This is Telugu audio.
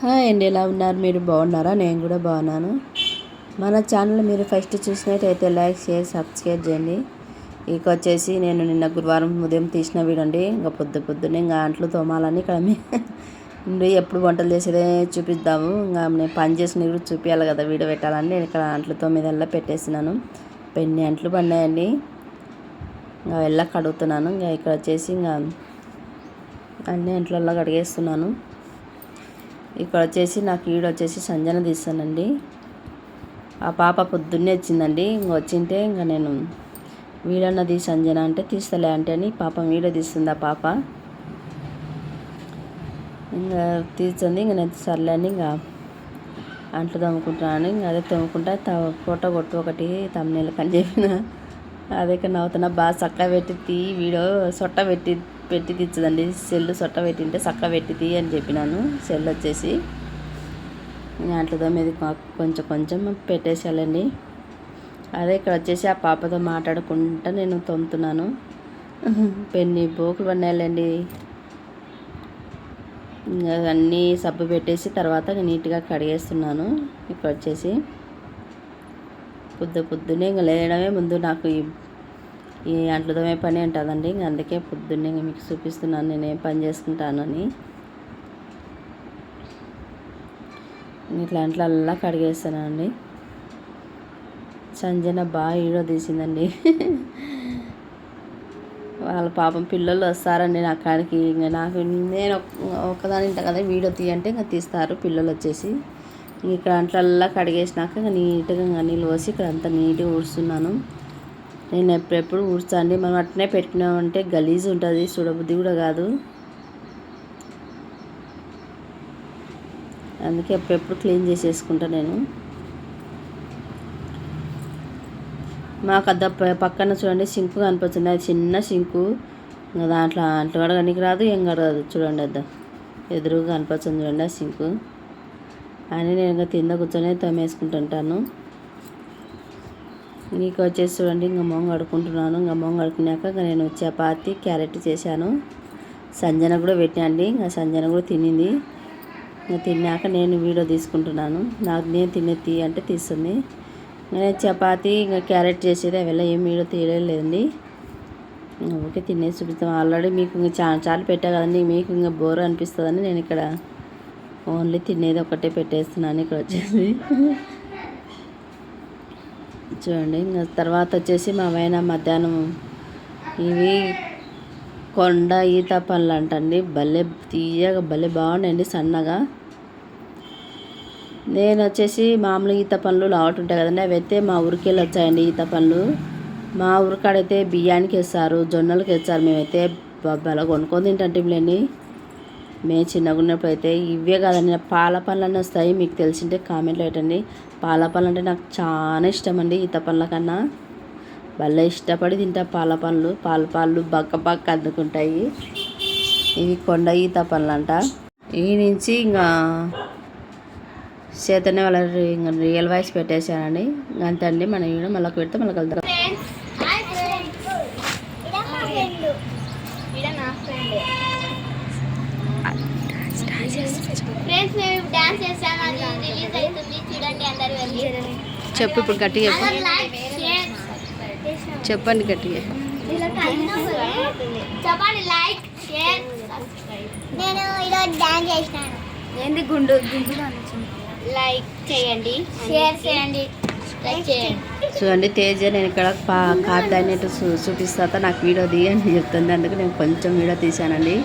హాయ్ అండి ఎలా ఉన్నారు? మీరు బాగున్నారా? నేను కూడా బాగున్నాను. మన ఛానల్ మీరు ఫస్ట్ చూసినట్టయితే లైక్ షేర్ సబ్స్క్రైబ్ చేయండి. ఇక వచ్చేసి నేను నిన్న గురువారం ఉదయం తీసిన వీడియో అండి ఇంకా పొద్దు పొద్దున్నే ఇంకా అంట్లు తోమాలని ఇక్కడ మీ ఎప్పుడు వంటలు చేసేదే చూపిద్దాము. ఇంకా నేను పని చేసిన కూడా చూపించాలి కదా వీడియో పెట్టాలని. నేను ఇక్కడ అంట్లు తొమ్మిదల్లా పెట్టేసినాను. పెన్ని అంట్లు పడినాయండి. ఇంకా వెళ్ళక కడుగుతున్నాను ఇంకా ఇక్కడ వచ్చేసి ఇంకా అన్ని అంట్లల్లో కడిగేస్తున్నాను. ఇక్కడ వచ్చేసి నాకు ఈడు వచ్చేసి సంజన తీస్తానండి. ఆ పాప పొద్దున్నే వచ్చిందండి. ఇంక వచ్చింటే ఇంకా నేను వీడన్నది సంజన అంటే తీస్తలే అంటే అని పాప వీడియో తీస్తుంది ఆ పాప. ఇంకా తీస్తుంది ఇంకా నేను సర్లే అని ఇంకా అంట్లు తమ్ముకుంటున్నాను ఇంకా అదే తమ్ముకుంటా త ఫోటో కొట్టు ఒకటి తమ్ముళ్ళు కని చెప్పిన. అదే ఇక్కడ నవ్వుతున్నా బాగా చక్కగా పెట్టి తీ వీడియో సొట్ట పెట్టి పెట్టి తెచ్చదండి. సెల్లు సొట్ట పెట్టింటే చక్క పెట్టి అని చెప్పినాను. సెల్ వచ్చేసి దాంట్లో మీద కొంచెం కొంచెం పెట్టేసేయాలండి. అదే ఇక్కడ వచ్చేసి ఆ పాపతో మాట్లాడుకుంటా నేను తొమ్ముతున్నాను. పెన్ని బోకులు పడినాయండి అన్నీ సబ్బు పెట్టేసి తర్వాత నీట్గా కడిగేస్తున్నాను. ఇక్కడ వచ్చేసి పొద్దు పొద్దున్నే ఇంకా లేయడమే ముందు నాకు ఈ ఈ అంట్లతోమే పని ఉంటుందండి ఇంక అందుకే పొద్దున్నే మీకు చూపిస్తున్నాను నేను ఏం పని చేసుకుంటానని. ఇట్లా అంట్లల్లా కడిగేస్తానండి. సంజన బాగా ఈడో తీసిందండి. వాళ్ళ పాపం పిల్లలు వస్తారండి నా కాడికి. ఇంకా నాకు నేను ఒక్కదాని ఇంట కదా వీడియో తీయంటే ఇంకా తీస్తారు పిల్లలు వచ్చేసి. ఇక్కడ అంట్లల్లా కడిగేసినాక ఇంకా నీట్గా ఇంకా నీళ్ళు పోసి ఇక్కడ అంతా నీట్గా ఊడుస్తున్నాను నేను ఎప్పుడెప్పుడు ఊడ్చండి మనం అట్నే పెట్టినామంటే గలీజ్ ఉంటుంది చూడబుద్ధి కూడా కాదు. అందుకే ఎప్పుడెప్పుడు క్లీన్ చేసేసుకుంటా నేను. మాకు అద్ద పక్కన చూడండి సింకు కనిపిస్తుంది అది చిన్న సింకు. దాంట్లో అంట్లు కడగడానికి రాదు ఏం కడగదు చూడండి అద్ద. ఎదురుగా కనిపిస్తుంది చూడండి ఆ సింకు. అని నేను ఇంకా తిన్న కూర్చొని తోమేసుకుంటుంటాను నీకు వచ్చేసి చూడండి ఇంకా మొంగ కడుక్కుంటున్నాను. ఇంకా మొంగ కడుక్కున్నాక ఇంకా నేను చపాతి క్యారెట్ చేశాను. సంజన కూడా పెట్టండి ఇంకా సంజన కూడా తినింది. ఇంకా తిన్నాక నేను వీడియో తీసుకుంటున్నాను. నాకు నేను తినే తీ అంటే తీస్తుంది. నేను చపాతి ఇంకా క్యారెట్ చేసేది అవి ఏం వీడియో తీయలేదండి. ఓకే తినేసి చూపిస్తాం. ఆల్రెడీ మీకు ఇంకా చాలా చాలా పెట్టా కదండి. మీకు ఇంకా బోర్ అనిపిస్తుందని నేను ఇక్కడ ఓన్లీ తినేది ఒకటే పెట్టేస్తున్నాను ఇక్కడ వచ్చేసి. చూడండి ఇంకా తర్వాత వచ్చేసి మా ఆయన మధ్యాహ్నం ఇవి కొండ ఈత పళ్ళు అంటండి భలే తీయగా భలే బాగున్నాయండి సన్నగా. నేను వచ్చేసి మామూలు ఈత పండ్లు లావట్ ఉంటాయి కదండి అవి అయితే మా ఊరికి వెళ్ళి వచ్చాయండి ఈత పండ్లు మా ఊరికాడైతే బియ్యానికి వేస్తారు జొన్నలకి వేస్తారు మేమైతే. బల కొనుక్కొని లేని మేము చిన్నగా ఉన్నప్పుడు అయితే ఇవే కాదండి పాల పళ్ళన్నీ వస్తాయి మీకు తెలిసింటే కామెంట్లో పెట్టండి. పాల పళ్ళు అంటే నాకు చాలా ఇష్టం అండి ఈత పండ్ల కన్నా. భలే ఇష్టపడి తింటా పాల పండ్లు పాల పాలు బక్క బక్క అందుకుంటాయి. ఇవి కొండ ఈత పండ్లు అంట ఈ నుంచి ఇంకా చేతనే వాళ్ళ ఇంకా రియల్ వాయిస్ పెట్టేశానండి. అంతే అండి మనం వీడియో మళ్ళీ పెడితే మళ్ళీ కలుద్దాం. మేము డాన్స్ చేసాము అది రిలీజ్ అవుతుంది. చూడండి అందరు వెళ్ళి. చెప్పు ఇప్పుడు గట్టిగా చెప్పండి గట్టిగా. చెప్పండి లైక్ షేర్ సబ్స్క్రైబ్ నేను ఈరోజు డాన్స్ చేసినాను. ఏంది గుండు? లైక్ చేయండి. షేర్ చేయండి. చూడండి తేజ నేను ఇక్కడ పా కార్ దాన్ని చూ చూపిస్తా నాకు వీడియో తీయని చెప్తుంది. అందుకు నేను కొంచెం వీడియో తీశానండి.